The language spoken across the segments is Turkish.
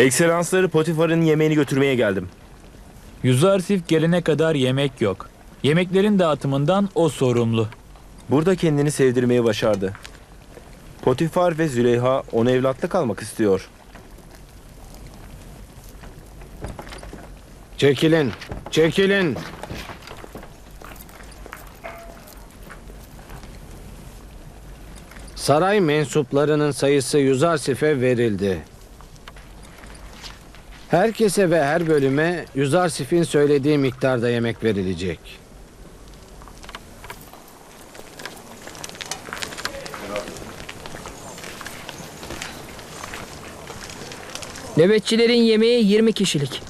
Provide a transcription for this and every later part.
Ekselansları Potifar'ın yemeğini götürmeye geldim. Yüzarsif gelene kadar yemek yok. Yemeklerin dağıtımından o sorumlu. Burada kendini sevdirmeyi başardı. Potifar ve Züleyha onu evlatlık almak istiyor. Çekilin, çekilin. Saray mensuplarının sayısı Yüzarsif'e verildi. Herkese ve her bölüme Yüzarsif'in söylediği miktarda yemek verilecek. Nöbetçilerin yemeği 20 kişilik.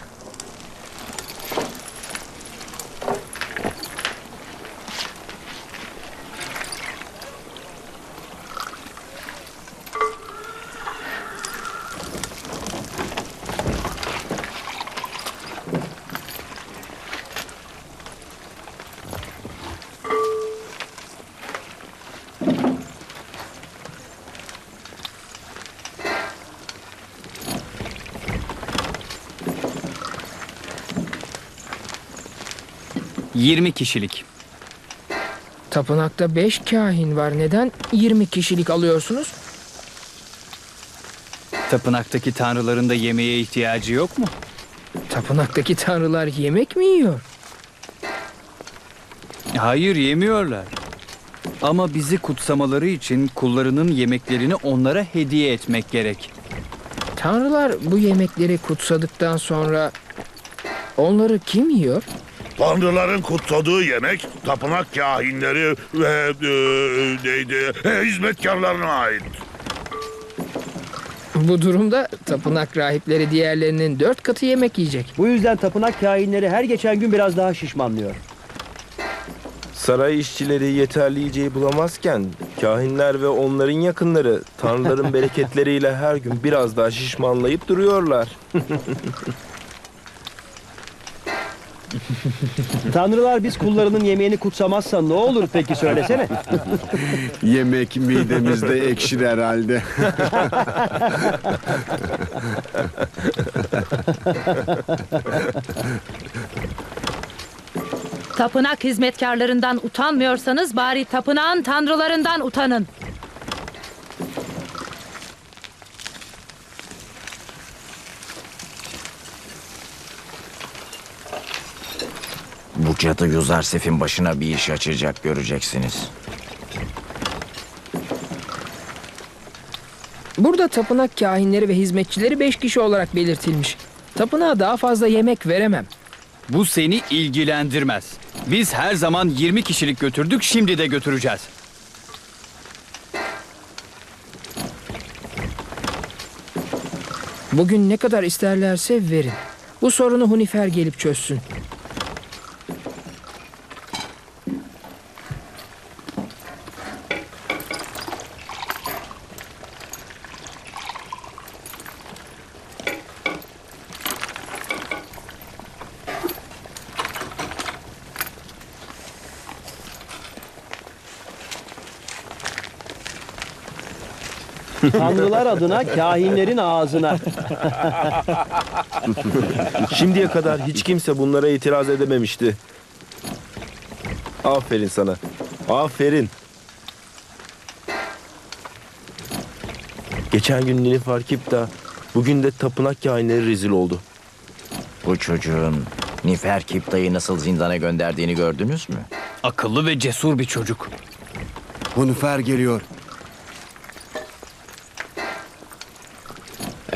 Yirmi kişilik. Tapınakta 5 kahin var. Neden 20 kişilik alıyorsunuz? Tapınaktaki tanrıların da yemeğe ihtiyacı yok mu? Tapınaktaki tanrılar yemek mi yiyor? Hayır yemiyorlar. Ama bizi kutsamaları için kullarının yemeklerini onlara hediye etmek gerek. Tanrılar bu yemekleri kutsadıktan sonra onları kim yiyor? Tanrıların kutsadığı yemek tapınak kahinleri ve e, neydi e, hizmetkarlarına ait. Bu durumda tapınak rahipleri diğerlerinin dört katı yemek yiyecek. Bu yüzden tapınak kahinleri her geçen gün biraz daha şişmanlıyor. Saray işçileri yeterli yiyeceği bulamazken kahinler ve onların yakınları tanrıların bereketleriyle her gün biraz daha şişmanlayıp duruyorlar. Tanrılar biz kullarının yemeğini kutsamazsa ne olur peki söylesene. Yemek midemizde ekşir herhalde. Tapınak hizmetkarlarından utanmıyorsanız bari tapınağın tanrılarından utanın. Cadı Yuzarsif'in başına bir iş açacak göreceksiniz. Burada tapınak kahinleri ve hizmetçileri 5 kişi olarak belirtilmiş. Tapınağa daha fazla yemek veremem. Bu seni ilgilendirmez. Biz her zaman 20 kişilik götürdük, şimdi de götüreceğiz. Bugün ne kadar isterlerse verin. Bu sorunu Hunifer gelip çözsün. Tanrılar adına kahinlerin ağzına. Şimdiye kadar hiç kimse bunlara itiraz edememişti. Aferin sana. Aferin. Geçen gün Nilüfer Kipta, bugün de tapınak kahinleri rezil oldu. Bu çocuğun Nifer Kipta'yı nasıl zindana gönderdiğini gördünüz mü? Akıllı ve cesur bir çocuk. Hunufer geliyor.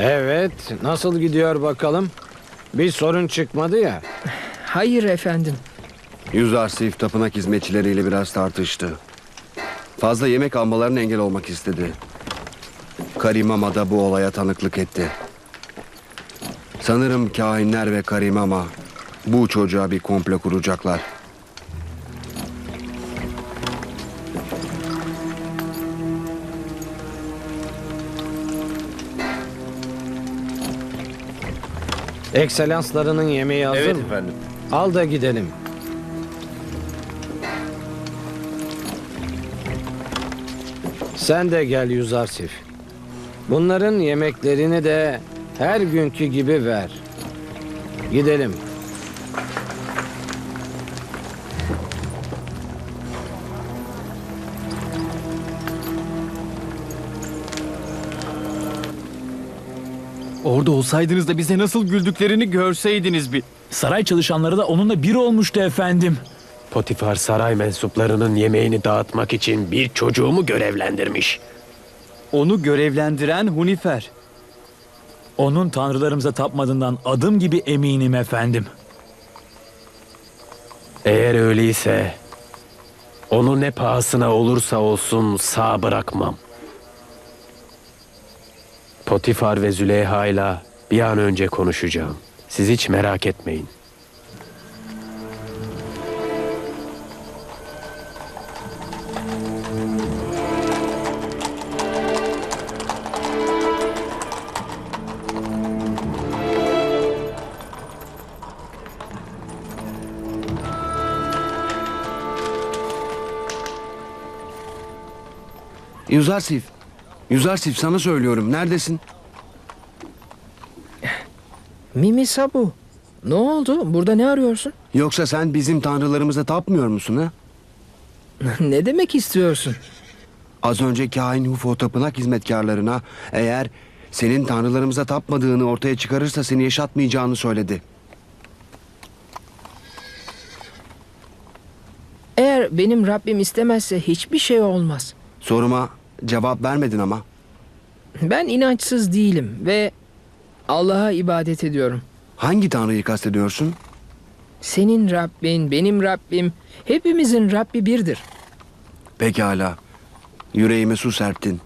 Evet, nasıl gidiyor bakalım? Bir sorun çıkmadı ya. Hayır efendim. Yüzarsif tapınak hizmetçileriyle biraz tartıştı. Fazla yemek almalarına engel olmak istedi. Karimama da bu olaya tanıklık etti. Sanırım kahinler ve Karimama bu çocuğa bir komplo kuracaklar. Ekselanslarının yemeği hazır Evet mı? efendim. Al da gidelim. Sen de gel Yüzarsif. Bunların yemeklerini de Her günkü gibi ver. Gidelim. Orada olsaydınız da bize nasıl güldüklerini görseydiniz bir. Saray çalışanları da onunla bir olmuştu efendim. Potifar saray mensuplarının yemeğini dağıtmak için bir çocuğumu görevlendirmiş. Onu görevlendiren Hunifer. Onun tanrılarımıza tapmadığından adım gibi eminim efendim. Eğer öyleyse onu ne pahasına olursa olsun sağ bırakmam. Potifar ve Züleyha ile bir an önce konuşacağım. Siz hiç merak etmeyin. Yüzarsif. Yüzarsif sana söylüyorum. Neredesin? Mimi Sabu. Ne oldu? Burada ne arıyorsun? Yoksa sen bizim tanrılarımıza tapmıyor musun ha? ne demek istiyorsun? Az önce kahin Hufo tapınak hizmetkarlarına eğer senin tanrılarımıza tapmadığını ortaya çıkarırsa seni yaşatmayacağını söyledi. Eğer benim Rabbim istemezse hiçbir şey olmaz. Soruma cevap vermedin ama. Ben inançsız değilim ve Allah'a ibadet ediyorum. Hangi tanrıyı kastediyorsun? Senin Rabbin, benim Rabbim, hepimizin Rabbi birdir. Pekala. Yüreğime su serptin.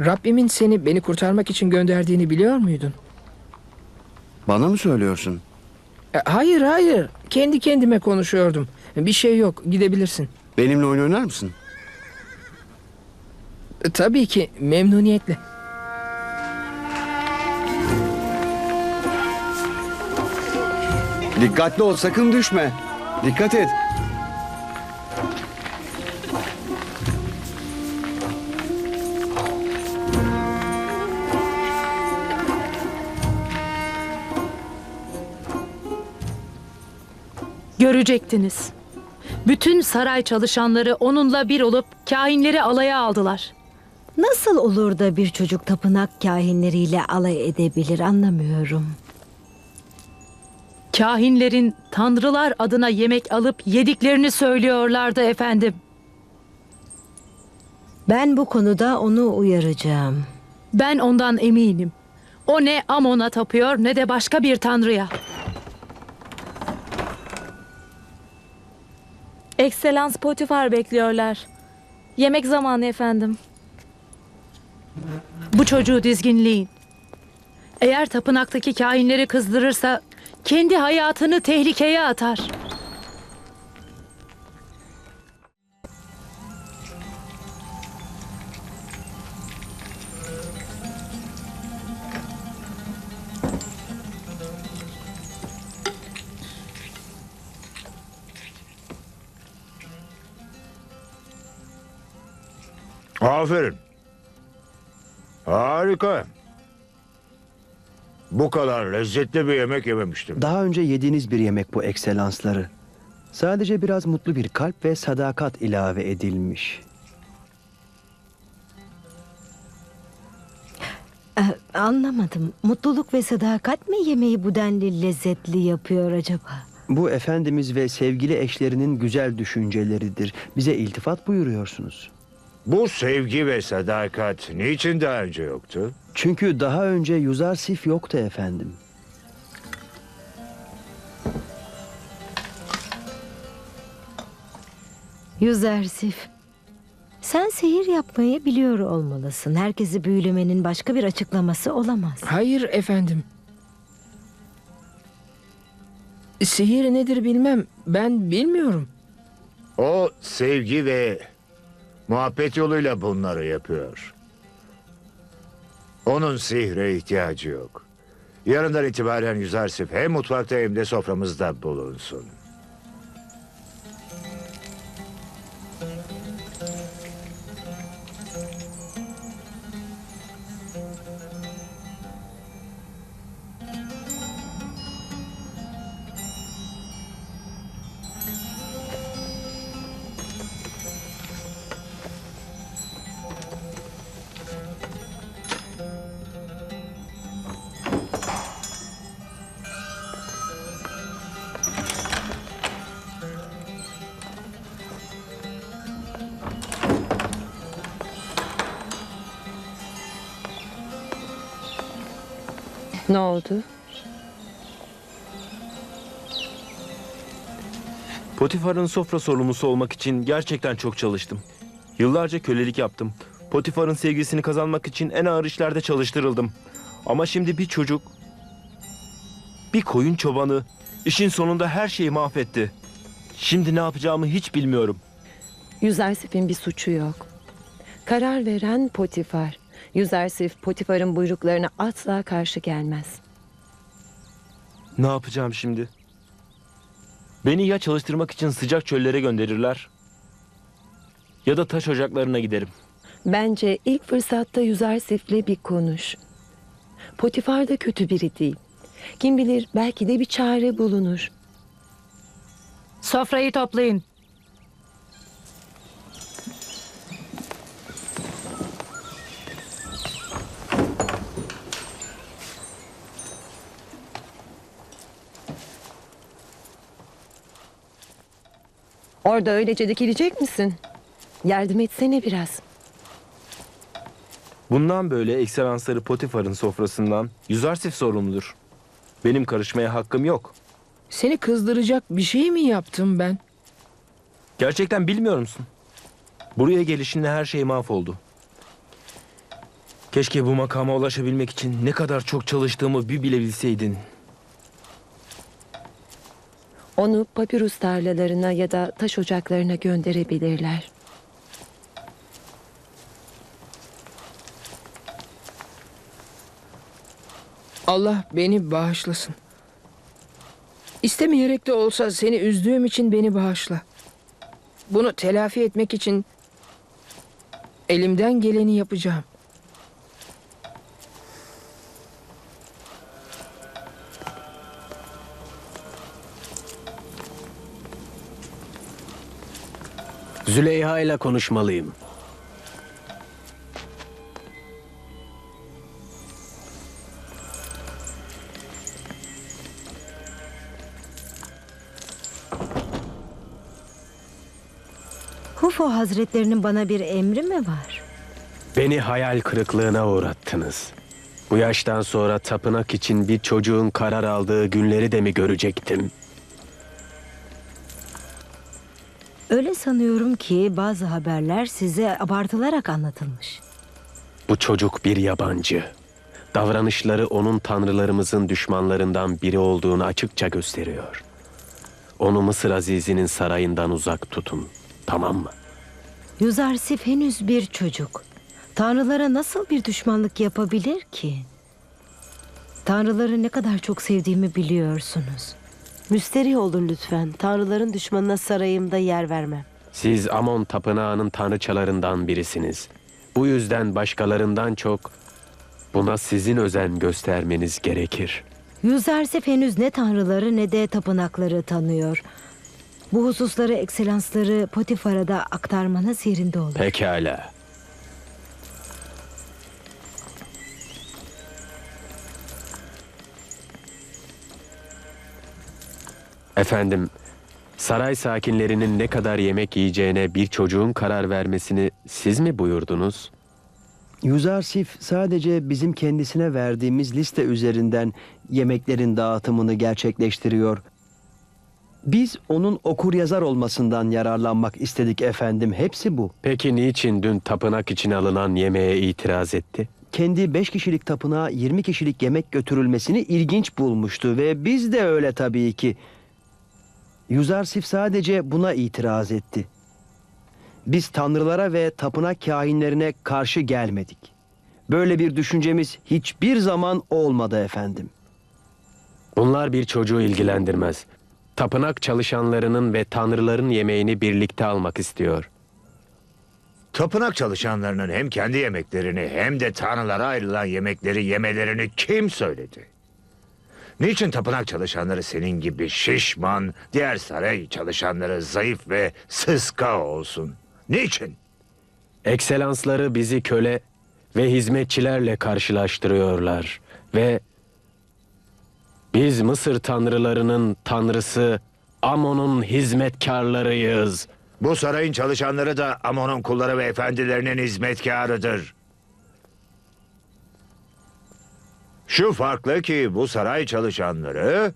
Rabbimin seni beni kurtarmak için gönderdiğini biliyor muydun? Bana mı söylüyorsun? E, hayır hayır. Kendi kendime konuşuyordum. Bir şey yok. Gidebilirsin. Benimle oyun oynar mısın? E, tabii ki memnuniyetle. Dikkatli ol sakın düşme. Dikkat et. Görecektiniz. Bütün saray çalışanları onunla bir olup kahinleri alaya aldılar. Nasıl olur da bir çocuk tapınak kahinleriyle alay edebilir anlamıyorum. Kahinlerin tanrılar adına yemek alıp yediklerini söylüyorlardı efendim. Ben bu konuda onu uyaracağım. Ben ondan eminim. O ne Amon'a tapıyor ne de başka bir tanrıya. Ekselans Potifar bekliyorlar. Yemek zamanı efendim. Bu çocuğu dizginleyin. Eğer tapınaktaki kahinleri kızdırırsa kendi hayatını tehlikeye atar. Aferin. Harika. Bu kadar lezzetli bir yemek yememiştim. Daha önce yediğiniz bir yemek bu ekselansları. Sadece biraz mutlu bir kalp ve sadakat ilave edilmiş. Ee, anlamadım. Mutluluk ve sadakat mi yemeği bu denli lezzetli yapıyor acaba? Bu Efendimiz ve sevgili eşlerinin güzel düşünceleridir. Bize iltifat buyuruyorsunuz. Bu sevgi ve sadakat niçin daha önce yoktu? Çünkü daha önce Yuzarsif yoktu efendim. Yüzersif. Sen sihir yapmayı biliyor olmalısın. Herkesi büyülemenin başka bir açıklaması olamaz. Hayır efendim. Sihir nedir bilmem. Ben bilmiyorum. O sevgi ve muhabbet yoluyla bunları yapıyor. Onun sihre ihtiyacı yok. Yarından itibaren Yüzarsif hem mutfakta hem de soframızda bulunsun. Ne oldu? Potifar'ın sofra sorumlusu olmak için gerçekten çok çalıştım. Yıllarca kölelik yaptım. Potifar'ın sevgisini kazanmak için en ağır işlerde çalıştırıldım. Ama şimdi bir çocuk, bir koyun çobanı işin sonunda her şeyi mahvetti. Şimdi ne yapacağımı hiç bilmiyorum. Yüzersif'in bir suçu yok. Karar veren Potifar. Yüzersif Potifar'ın buyruklarına asla karşı gelmez. Ne yapacağım şimdi? Beni ya çalıştırmak için sıcak çöllere gönderirler ya da taş ocaklarına giderim. Bence ilk fırsatta Yüzersif'le bir konuş. Potifar da kötü biri değil. Kim bilir belki de bir çare bulunur. Sofrayı toplayın. Orada öylece dikilecek misin? Yardım etsene biraz. Bundan böyle ekselansları Potifar'ın sofrasından Yüzarsif sorumludur. Benim karışmaya hakkım yok. Seni kızdıracak bir şey mi yaptım ben? Gerçekten bilmiyor musun? Buraya gelişinle her şey mahvoldu. Keşke bu makama ulaşabilmek için ne kadar çok çalıştığımı bir bile bilseydin. Onu papirus tarlalarına ya da taş ocaklarına gönderebilirler. Allah beni bağışlasın. İstemeyerek de olsa seni üzdüğüm için beni bağışla. Bunu telafi etmek için elimden geleni yapacağım. Züleyha ile konuşmalıyım. Hufo Hazretlerinin bana bir emri mi var? Beni hayal kırıklığına uğrattınız. Bu yaştan sonra tapınak için bir çocuğun karar aldığı günleri de mi görecektim? Öyle sanıyorum ki bazı haberler size abartılarak anlatılmış. Bu çocuk bir yabancı. Davranışları onun tanrılarımızın düşmanlarından biri olduğunu açıkça gösteriyor. Onu Mısır Azizi'nin sarayından uzak tutun. Tamam mı? Yüzarsif henüz bir çocuk. Tanrılara nasıl bir düşmanlık yapabilir ki? Tanrıları ne kadar çok sevdiğimi biliyorsunuz. Müsterih olun lütfen. Tanrıların düşmanına sarayımda yer vermem. Siz Amon tapınağının tanrıçalarından birisiniz. Bu yüzden başkalarından çok buna sizin özen göstermeniz gerekir. Yüzarsif henüz ne tanrıları ne de tapınakları tanıyor. Bu hususları ekselansları Potifar'a da aktarmanız yerinde olur. Pekala. Efendim, saray sakinlerinin ne kadar yemek yiyeceğine bir çocuğun karar vermesini siz mi buyurdunuz? Yüzarsif sadece bizim kendisine verdiğimiz liste üzerinden yemeklerin dağıtımını gerçekleştiriyor. Biz onun okur yazar olmasından yararlanmak istedik efendim. Hepsi bu. Peki niçin dün tapınak için alınan yemeğe itiraz etti? Kendi 5 kişilik tapınağa 20 kişilik yemek götürülmesini ilginç bulmuştu ve biz de öyle tabii ki. Yüzarsif sadece buna itiraz etti. Biz tanrılara ve tapınak kahinlerine karşı gelmedik. Böyle bir düşüncemiz hiçbir zaman olmadı efendim. Bunlar bir çocuğu ilgilendirmez. Tapınak çalışanlarının ve tanrıların yemeğini birlikte almak istiyor. Tapınak çalışanlarının hem kendi yemeklerini hem de tanrılara ayrılan yemekleri yemelerini kim söyledi? Niçin tapınak çalışanları senin gibi şişman, diğer saray çalışanları zayıf ve sıska olsun? Niçin? Ekselansları bizi köle ve hizmetçilerle karşılaştırıyorlar ve biz Mısır tanrılarının tanrısı Amon'un hizmetkarlarıyız. Bu sarayın çalışanları da Amon'un kulları ve efendilerinin hizmetkarıdır. Şu farklı ki bu saray çalışanları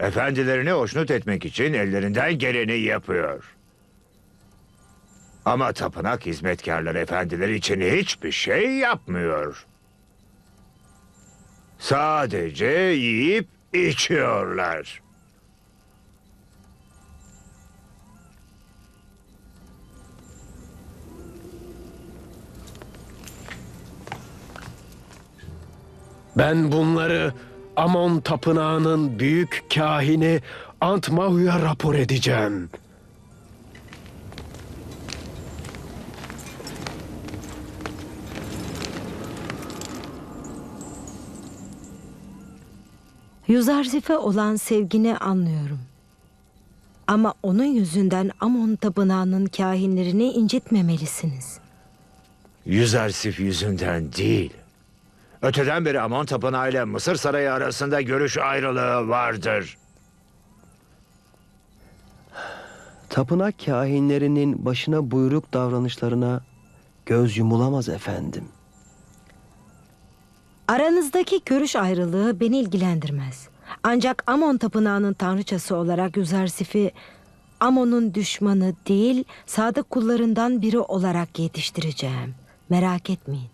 efendilerini hoşnut etmek için ellerinden geleni yapıyor. Ama tapınak hizmetkarları efendileri için hiçbir şey yapmıyor. Sadece yiyip içiyorlar. Ben bunları Amon Tapınağı'nın büyük kahini Antmahu'ya rapor edeceğim. Yüzarsif'e olan sevgini anlıyorum. Ama onun yüzünden Amon tapınağının kahinlerini incitmemelisiniz. Yüzersif yüzünden değil. Öteden beri Amon Tapınağı ile Mısır Sarayı arasında görüş ayrılığı vardır. Tapınak kahinlerinin başına buyruk davranışlarına göz yumulamaz efendim. Aranızdaki görüş ayrılığı beni ilgilendirmez. Ancak Amon tapınağının tanrıçası olarak Yüzarsif'i Amon'un düşmanı değil, sadık kullarından biri olarak yetiştireceğim. Merak etmeyin.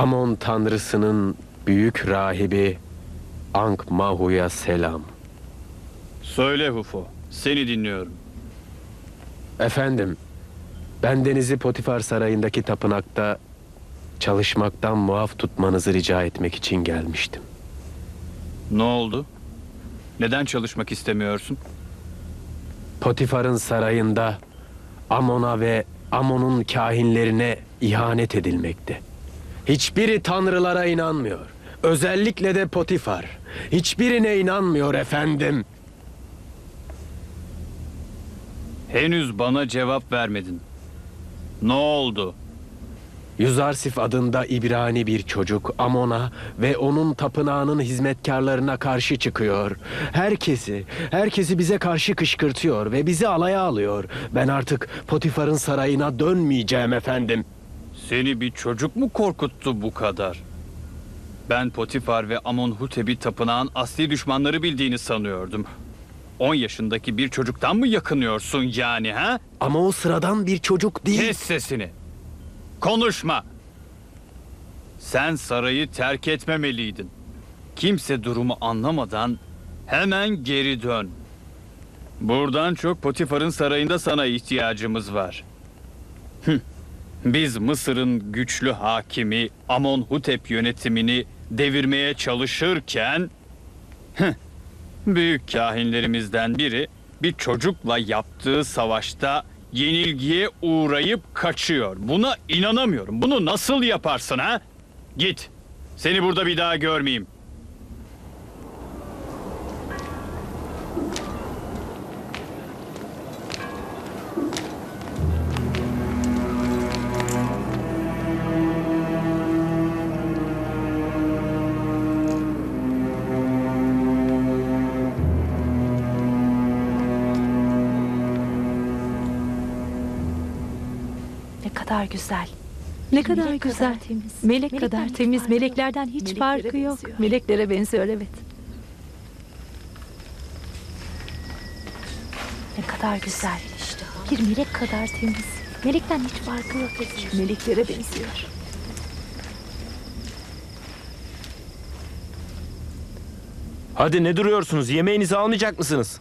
Amon tanrısının büyük rahibi Ankmahu'ya selam. Söyle Hufo, seni dinliyorum. Efendim, ben denizi Potifar Sarayı'ndaki tapınakta çalışmaktan muaf tutmanızı rica etmek için gelmiştim. Ne oldu? Neden çalışmak istemiyorsun? Potifar'ın sarayında Amon'a ve Amon'un kahinlerine ihanet edilmekte. Hiçbiri tanrılara inanmıyor. Özellikle de Potifar. Hiçbirine inanmıyor efendim. Henüz bana cevap vermedin. Ne oldu? Yüzarsif adında İbrani bir çocuk Amon'a ve onun tapınağının hizmetkarlarına karşı çıkıyor. Herkesi, herkesi bize karşı kışkırtıyor ve bizi alaya alıyor. Ben artık Potifar'ın sarayına dönmeyeceğim efendim. Seni bir çocuk mu korkuttu bu kadar? Ben Potifar ve Amonhotep'i tapınağın asli düşmanları bildiğini sanıyordum. 10 yaşındaki bir çocuktan mı yakınıyorsun yani ha? Ama o sıradan bir çocuk değil. Kes sesini. Konuşma. Sen sarayı terk etmemeliydin. Kimse durumu anlamadan hemen geri dön. Buradan çok Potifar'ın sarayında sana ihtiyacımız var. Hıh. Biz Mısır'ın güçlü hakimi Amonhotep yönetimini devirmeye çalışırken büyük kahinlerimizden biri bir çocukla yaptığı savaşta yenilgiye uğrayıp kaçıyor. Buna inanamıyorum. Bunu nasıl yaparsın ha? Git. Seni burada bir daha görmeyeyim. Kadar güzel. Ne kadar güzel. temiz. Melek kadar temiz. Meleklerden hiç farkı yok. Meleklere benziyor evet. Ne kadar güzel. Bir melek kadar temiz. Melekten hiç farkı yok. Meleklere benziyor. Hadi ne duruyorsunuz? Yemeğinizi almayacak mısınız?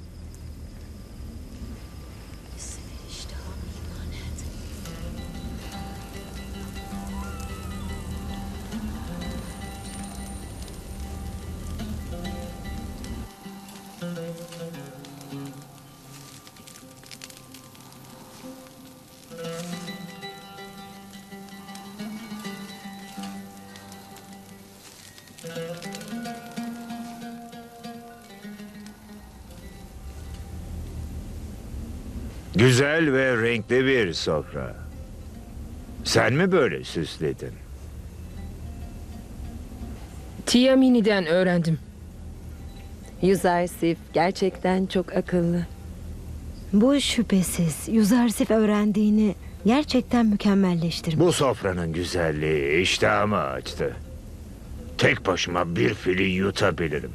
Güzel ve renkli bir sofra. Sen mi böyle süsledin? Tiamini'den öğrendim. Yüzersif gerçekten çok akıllı. Bu şüphesiz Yüzarsif öğrendiğini gerçekten mükemmelleştirmiş. Bu sofranın güzelliği iştahımı açtı. Tek başıma bir fili yutabilirim.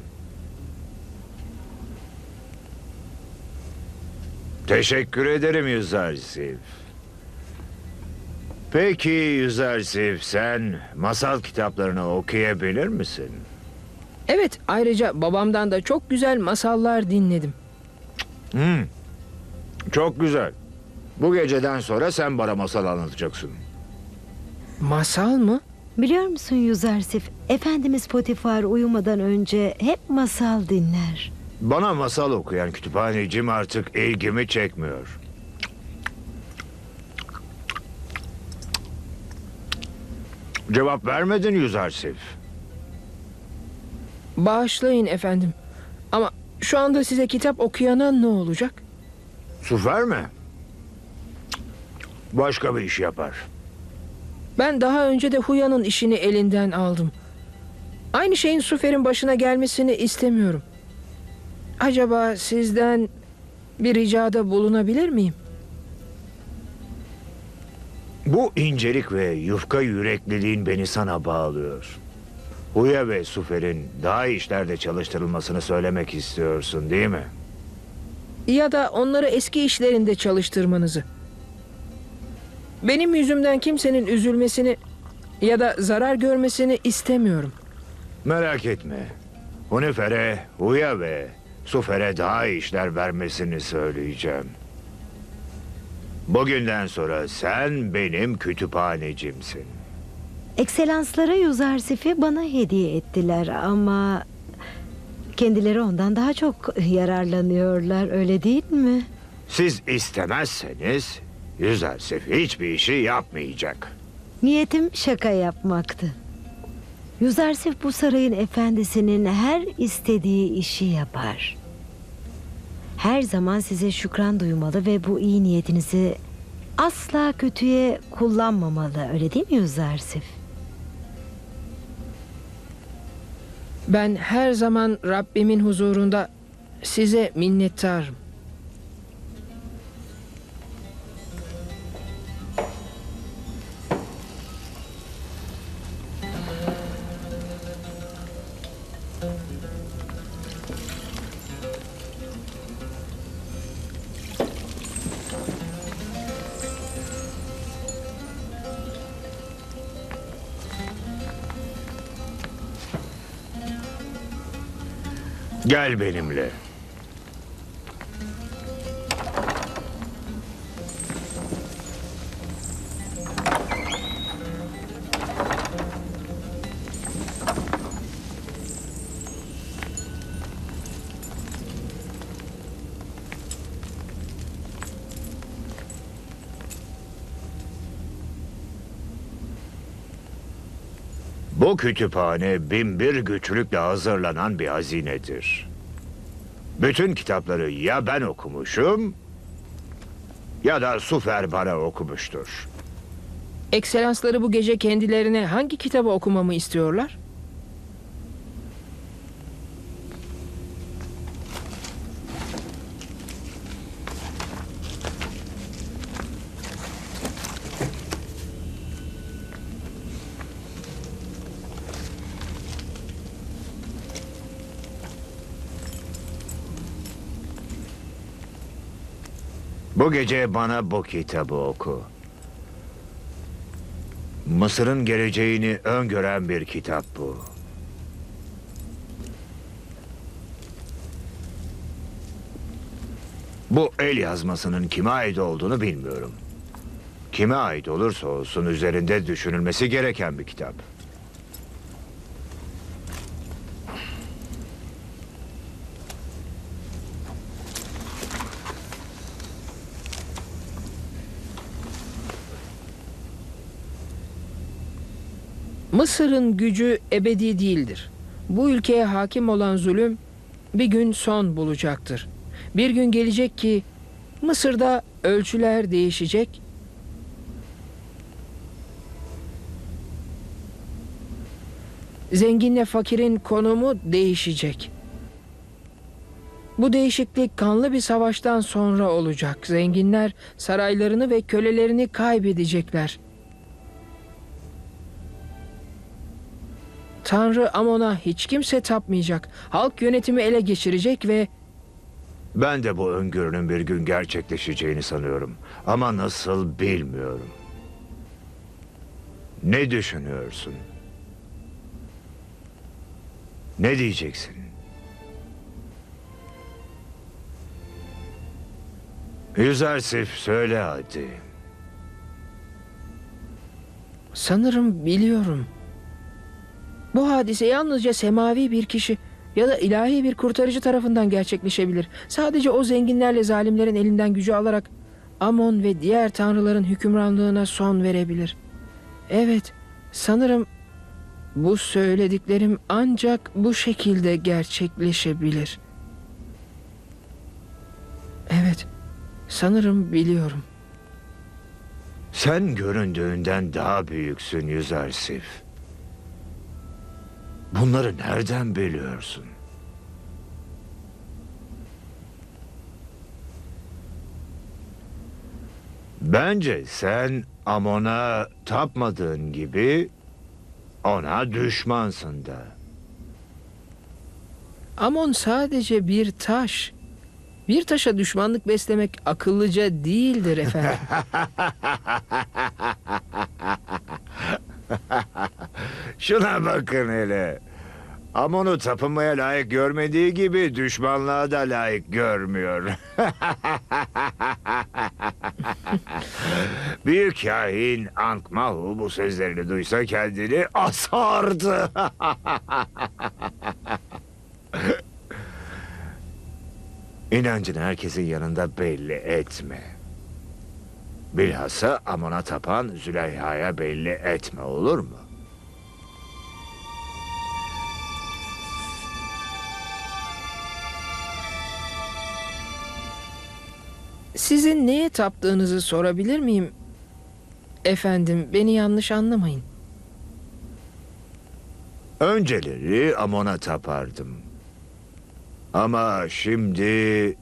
Teşekkür ederim Yüzarsif. Peki Yüzarsif sen masal kitaplarını okuyabilir misin? Evet, ayrıca babamdan da çok güzel masallar dinledim. Hmm. Çok güzel. Bu geceden sonra sen bana masal anlatacaksın. Masal mı? Biliyor musun Yüzarsif, Efendimiz Potifar uyumadan önce hep masal dinler. Bana masal okuyan kütüphanecim artık ilgimi çekmiyor. Cevap vermedin Yüzarsif. Bağışlayın efendim. Ama şu anda size kitap okuyana ne olacak? Su verme. Başka bir iş yapar. Ben daha önce de Huya'nın işini elinden aldım. Aynı şeyin Sufer'in başına gelmesini istemiyorum. Acaba sizden bir ricada bulunabilir miyim? Bu incelik ve yufka yürekliliğin beni sana bağlıyor. Huya ve Sufer'in daha iyi işlerde çalıştırılmasını söylemek istiyorsun değil mi? Ya da onları eski işlerinde çalıştırmanızı. Benim yüzümden kimsenin üzülmesini ya da zarar görmesini istemiyorum. Merak etme. Hunifer'e, Huya ve Sufer'e daha iyi işler vermesini söyleyeceğim. Bugünden sonra sen benim kütüphanecimsin. Ekselansları Yüzarsif'i bana hediye ettiler ama... Kendileri ondan daha çok yararlanıyorlar öyle değil mi? Siz istemezseniz Yüzersif hiçbir işi yapmayacak. Niyetim şaka yapmaktı. Yüzarsif bu sarayın efendisinin her istediği işi yapar. Her zaman size şükran duymalı ve bu iyi niyetinizi asla kötüye kullanmamalı. Öyle değil mi Yüzarsif? Ben her zaman Rabbimin huzurunda size minnettarım. Gel benimle. Bu kütüphane binbir güçlükle hazırlanan bir hazinedir. Bütün kitapları ya ben okumuşum ya da Sufer bana okumuştur. Ekselansları bu gece kendilerine hangi kitabı okumamı istiyorlar? Bu gece bana bu kitabı oku. Mısır'ın geleceğini öngören bir kitap bu. Bu el yazmasının kime ait olduğunu bilmiyorum. Kime ait olursa olsun üzerinde düşünülmesi gereken bir kitap. Mısır'ın gücü ebedi değildir. Bu ülkeye hakim olan zulüm bir gün son bulacaktır. Bir gün gelecek ki Mısır'da Ölçüler değişecek. Zenginle fakirin konumu değişecek. Bu değişiklik kanlı bir savaştan sonra olacak. Zenginler saraylarını ve kölelerini kaybedecekler. Tanrı Amon'a hiç kimse tapmayacak. Halk yönetimi ele geçirecek ve Ben de bu öngörünün bir gün gerçekleşeceğini sanıyorum. Ama nasıl bilmiyorum. Ne düşünüyorsun? Ne diyeceksin? Yüzersif söyle hadi. sanırım biliyorum. Bu hadise yalnızca semavi bir kişi ya da ilahi bir kurtarıcı tarafından gerçekleşebilir. Sadece o zenginlerle zalimlerin elinden gücü alarak Amon ve diğer tanrıların hükümranlığına son verebilir. Evet, sanırım bu söylediklerim ancak bu şekilde gerçekleşebilir. Evet, sanırım biliyorum. Sen göründüğünden daha büyüksün Yüzersif. Bunları nereden biliyorsun? Bence sen Amon'a tapmadığın gibi ona düşmansın da. Amon sadece bir taş. Bir taşa düşmanlık beslemek akıllıca değildir efendim. Şuna bakın hele. Amon'u tapınmaya layık görmediği gibi düşmanlığa da layık görmüyor. Büyük kahin Ankmahu bu sözlerini duysa kendini asardı. İnancını herkesin yanında belli etme. Bilhassa Amon'a tapan Züleyha'ya belli etme olur mu? Sizin neye taptığınızı sorabilir miyim? Efendim, beni yanlış anlamayın. Önceleri Amon'a tapardım. Ama şimdi...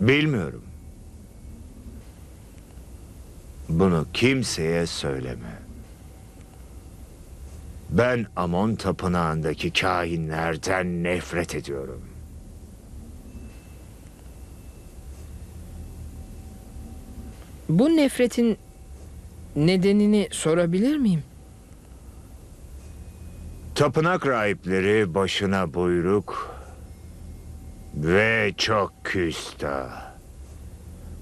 Bilmiyorum. Bunu kimseye söyleme. Ben Amon tapınağındaki kahinlerden nefret ediyorum. Bu nefretin nedenini sorabilir miyim? Tapınak rahipleri başına buyruk ve çok küstah.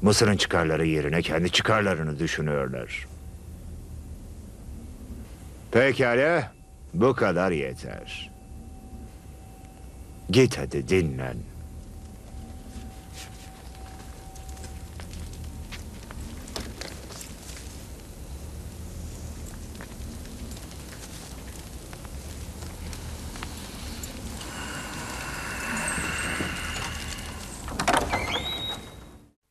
Mısır'ın çıkarları yerine kendi çıkarlarını düşünüyorlar. Pekala, bu kadar yeter. Git hadi dinlen.